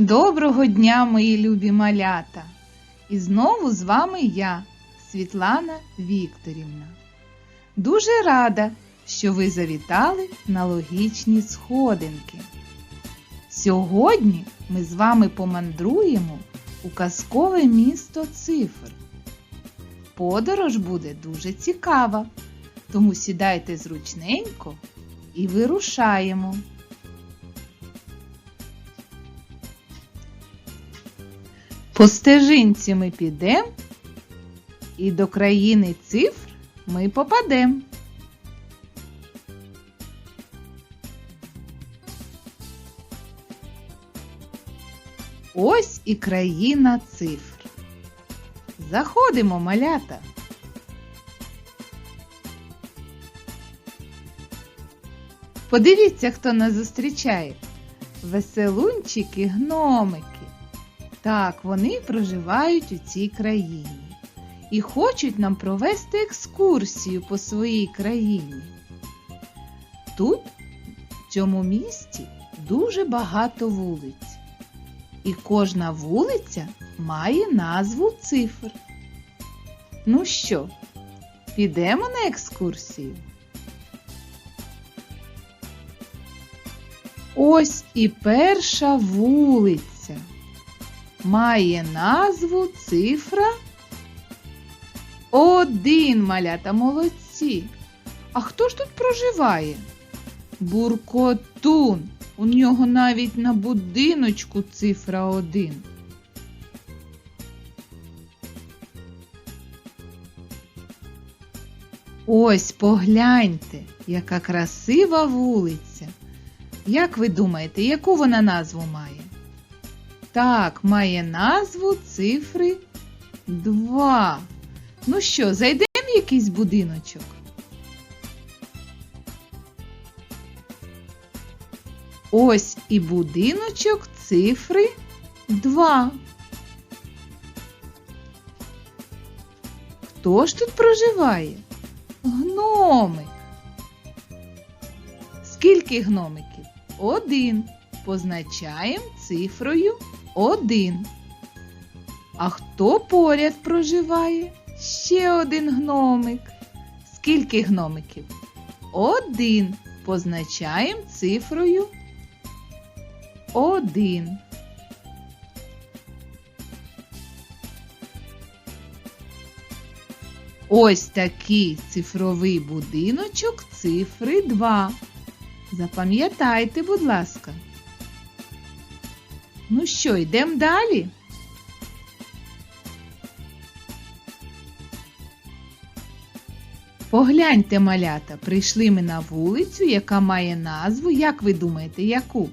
Доброго дня, мої любі малята! І знову з вами я, Світлана Вікторівна. Дуже рада, що ви завітали на логічні сходинки. Сьогодні ми з вами помандруємо у казкове місто цифр. Подорож буде дуже цікава, тому сідайте зручненько і вирушаємо. По стежинці ми підемо і до країни цифр ми попадемо. Ось і країна цифр. Заходимо, малята. Подивіться, хто нас зустрічає. Веселунчики гномики. Так, вони проживають у цій країні і хочуть нам провести екскурсію по своїй країні. Тут, в цьому місті, дуже багато вулиць, і кожна вулиця має назву цифр. Ну що, підемо на екскурсію? Ось і перша вулиця має назву цифра один малята молодці. А хто ж тут проживає? Буркотун. У нього навіть на будиночку цифра один. Ось погляньте, яка красива вулиця. Як ви думаєте, яку вона назву має? Так, має назву цифри 2. Ну що, зайдемо в якийсь будиночок? Ось і будиночок цифри 2. Хто ж тут проживає? Гномик. Скільки гномиків? Один. Позначаємо цифрою 1. А хто поряд проживає? Ще один гномик. Скільки гномиків? Один. Позначаємо цифрою 1. Ось такий цифровий будиночок цифри 2. Запам'ятайте, будь ласка. Ну що, йдемо далі? Погляньте, малята, прийшли ми на вулицю, яка має назву, як ви думаєте, яку?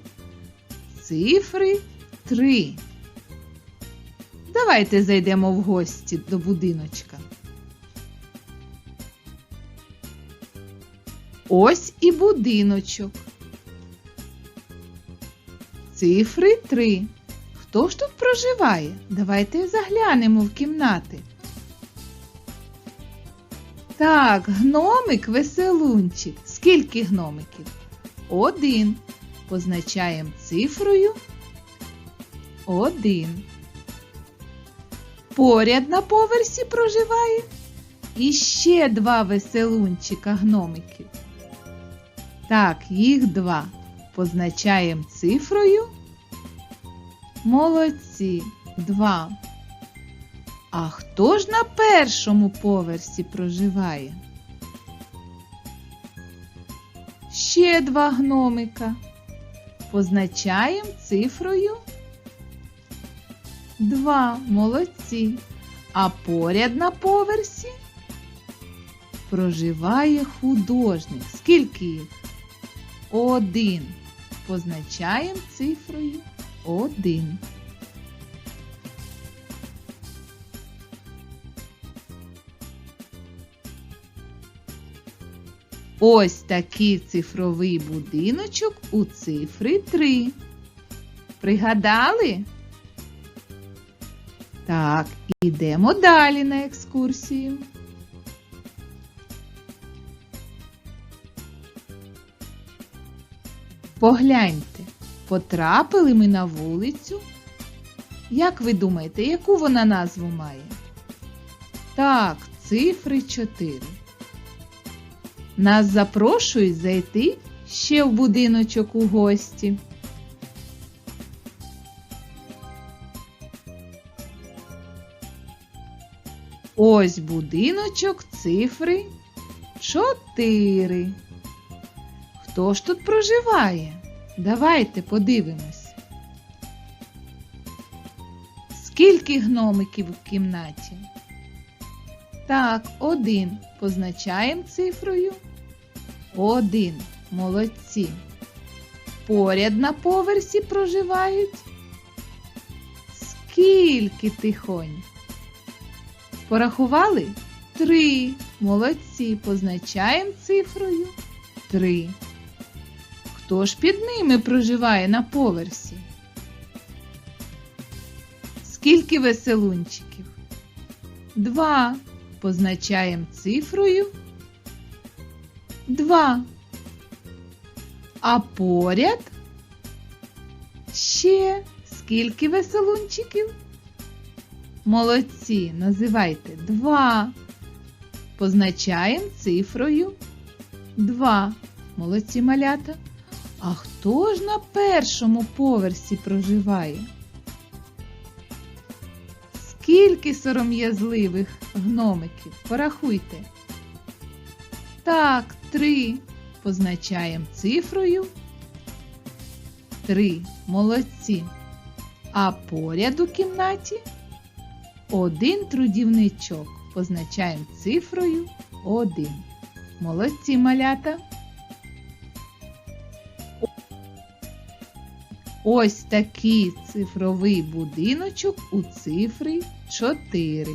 Цифри 3. Давайте зайдемо в гості до будиночка. Ось і будиночок. Цифри 3. Хто ж тут проживає? Давайте заглянемо в кімнати. Так, гномик веселунчик. Скільки гномиків? Один. Позначаємо цифрою один. Поряд на поверсі проживає і ще два веселунчика гномиків. Так, їх два. Позначаємо цифрою. Молодці. Два. А хто ж на першому поверсі проживає? Ще два гномика. Позначаємо цифрою 2. Молодці. А поряд на поверсі проживає художник. Скільки їх? Один. Позначаємо цифрою 1. Ось такий цифровий будиночок у цифри 3. Пригадали? Так, ідемо далі на екскурсію. Погляньте, потрапили ми на вулицю, Як ви думаєте, яку вона назву має? Так, цифри 4. Нас запрошують зайти ще в будиночок у гості. Ось будиночок цифри 4. Хто ж тут проживає? Давайте подивимось. Скільки гномиків в кімнаті? Так, один. Позначаємо цифрою. Один. Молодці. Поряд на поверсі проживають. Скільки тихонь? Порахували? Три. Молодці. Позначаємо цифрою. Три. Хто ж під ними проживає на поверсі? Скільки веселунчиків? Два. Позначаємо цифрою. Два. А поряд ще скільки веселунчиків? Молодці, називайте два. Позначаємо цифрою два. Молодці малята. А хто ж на першому поверсі проживає? Скільки сором'язливих гномиків? Порахуйте. Так, три. Позначаємо цифрою. Три. Молодці. А поряд у кімнаті один трудівничок. Позначаємо цифрою один. Молодці малята. Ось такий цифровий будиночок у цифри 4.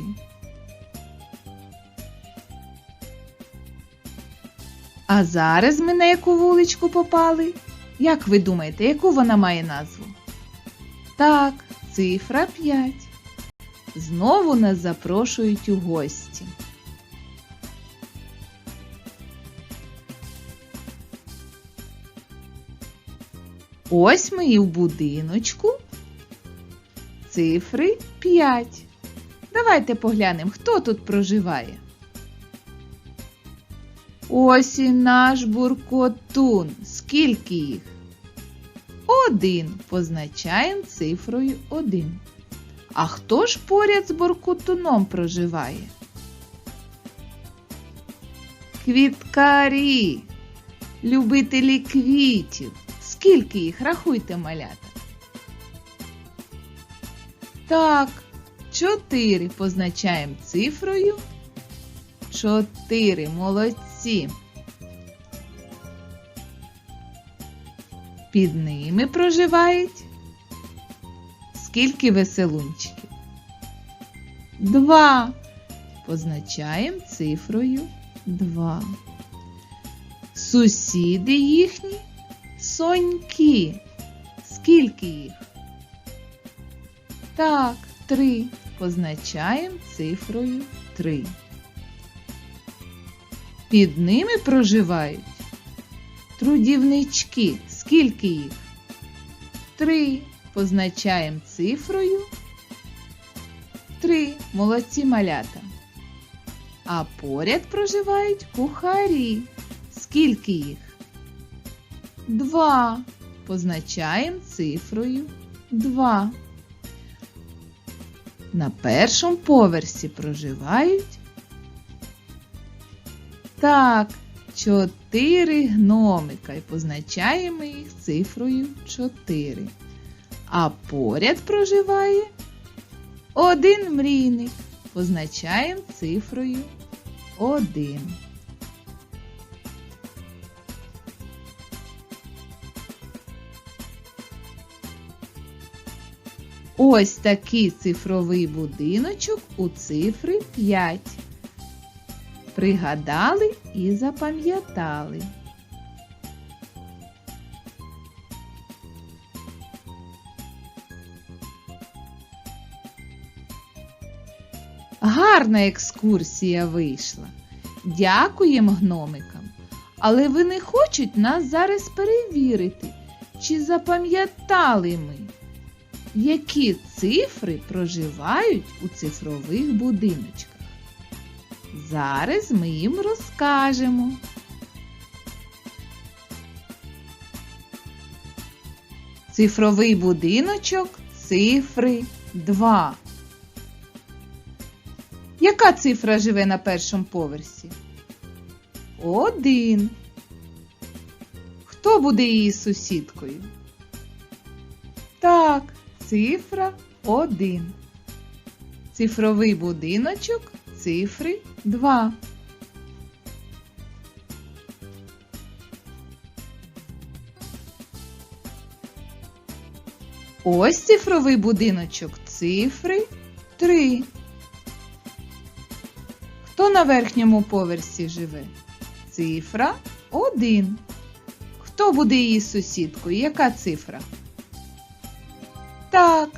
А зараз ми на яку вуличку попали? Як ви думаєте, яку вона має назву? Так, цифра 5. Знову нас запрошують у гості. Ось ми і в будиночку. Цифри 5. Давайте поглянемо, хто тут проживає. Ось і наш буркотун. Скільки їх? Один. Позначаємо цифрою 1. А хто ж поряд з буркотуном проживає? Квіткарі, любителі квітів. Скільки їх? Рахуйте, малята. Так, чотири позначаємо цифрою. Чотири. Молодці. Під ними проживають. Скільки веселунчиків? Два. Позначаємо цифрою два. Сусіди їхні соньки. Скільки їх? Так, три. Позначаємо цифрою три. Під ними проживають трудівнички. Скільки їх? Три. Позначаємо цифрою три. Молодці малята. А поряд проживають кухарі. Скільки їх? Два. Позначаємо цифрою 2. На першому поверсі проживають. Так, чотири гномика і позначаємо їх цифрою 4. А поряд проживає один мрійник. Позначаємо цифрою 1. Ось такий цифровий будиночок у цифри 5. Пригадали і запам'ятали. Гарна екскурсія вийшла. Дякуємо гномикам. Але вони хочуть нас зараз перевірити, чи запам'ятали ми. Які цифри проживають у цифрових будиночках. Зараз ми їм розкажемо. Цифровий будиночок цифри 2. Яка цифра живе на першому поверсі? Один. Хто буде її сусідкою? Так, цифра 1. Цифровий будиночок цифри 2. Ось цифровий будиночок цифри 3. Хто на верхньому поверсі живе? Цифра 1. Хто буде її сусідкою? Яка цифра? Так,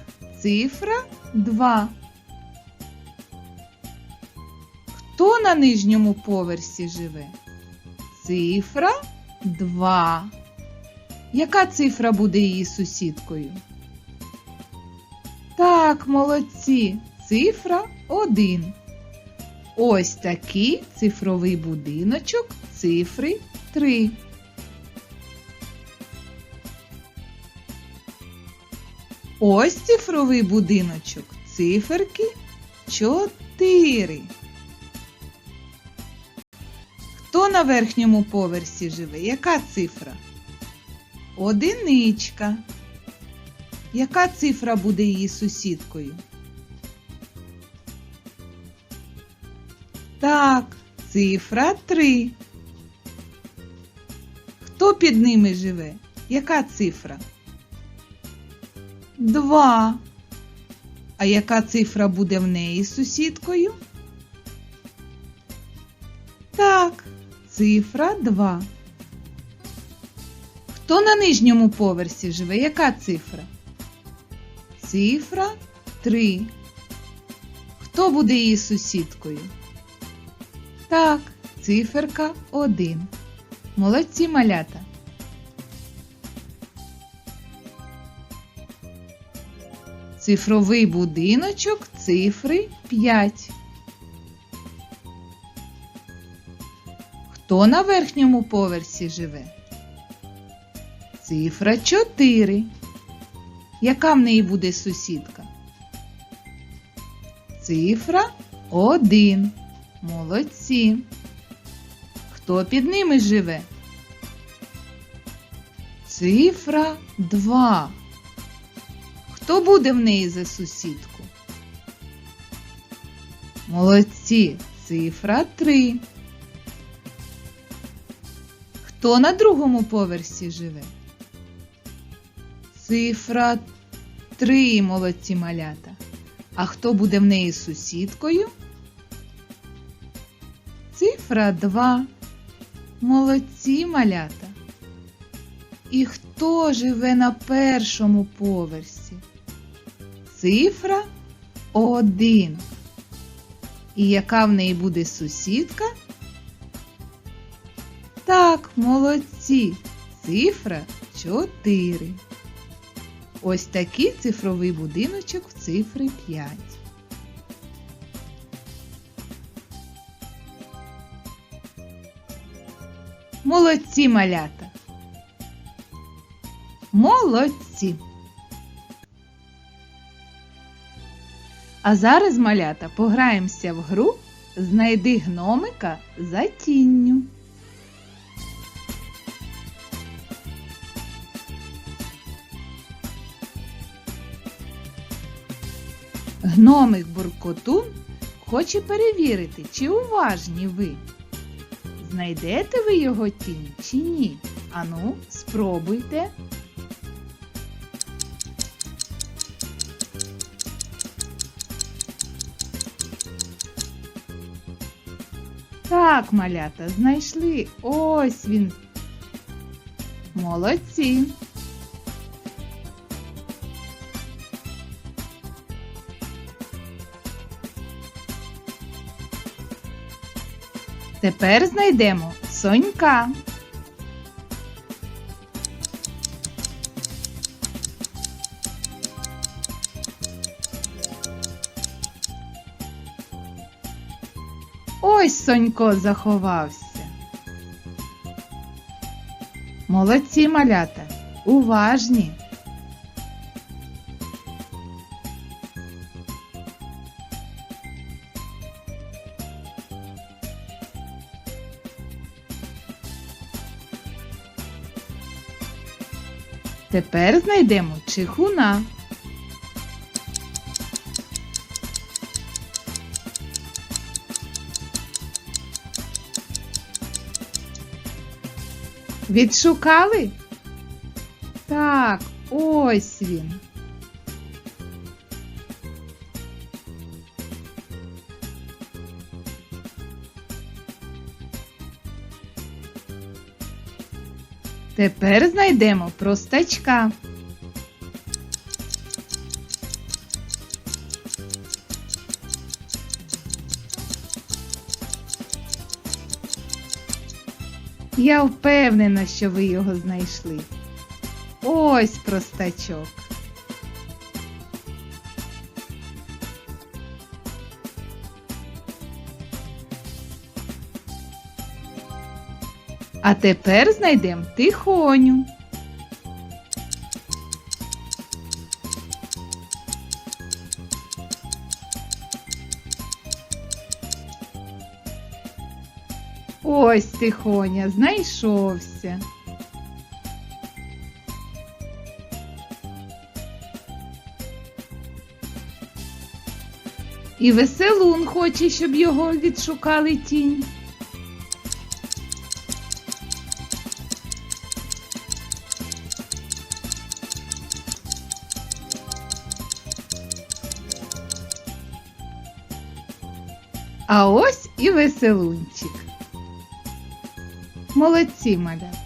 цифра 2. Хто на нижньому поверсі живе? Цифра 2. Яка цифра буде її сусідкою? Так, молодці. Цифра 1. Ось такий цифровий будиночок цифри 3. Ось цифровий будиночок циферки 4. Хто на верхньому поверсі живе? Яка цифра? Одиничка. Яка цифра буде її сусідкою? Так, цифра 3. Хто під ними живе? Яка цифра? 2. А яка цифра буде в неї сусідкою? Так, цифра 2. Хто на нижньому поверсі живе? Яка цифра? Цифра 3. Хто буде її сусідкою? Так, циферка 1. Молодці малята. Цифровий будиночок цифри 5. Хто на верхньому поверсі живе? Цифра 4. Яка в неї буде сусідка? Цифра 1. Молодці. Хто під ними живе? Цифра 2. Хто буде в неї за сусідку? Молодці. Цифра 3. Хто на другому поверсі живе? Цифра 3, молодці малята. А хто буде в неї сусідкою? Цифра 2. Молодці малята. І хто живе на першому поверсі? Цифра 1. І яка в неї буде сусідка? Так, молодці. Цифра 4. Ось такий цифровий будиночок в цифри 5. Молодці малята. Молодці. А зараз, малята, пограємося в гру Знайди гномика за тінню. Гномик Буркотун хоче перевірити, чи уважні ви. Знайдете ви його тінь чи ні? Ану, спробуйте. Так, малята, знайшли. Ось він. Молодці. Тепер знайдемо сонька. Ось Сонько заховався. Молодці малята, уважні. Тепер знайдемо чихуна. Відшукали? Так, ось він. Тепер знайдемо простачка. Я впевнена, що ви його знайшли. Ось простачок. А тепер знайдемо тихоню. Ось тихоня, знайшовся. І веселун хоче, щоб його відшукали тінь. А ось і веселунчик. Молодці, малята.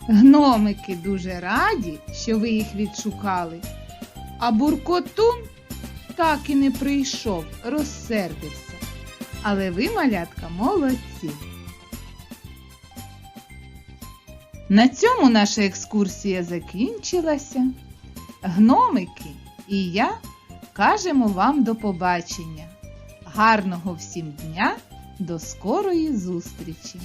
Гномики дуже раді, що ви їх відшукали, а буркотун так і не прийшов, розсердився. Але ви, малятка, молодці. На цьому наша екскурсія закінчилася. Гномики і я кажемо вам до побачення. Гарного всім дня, до скорої зустрічі!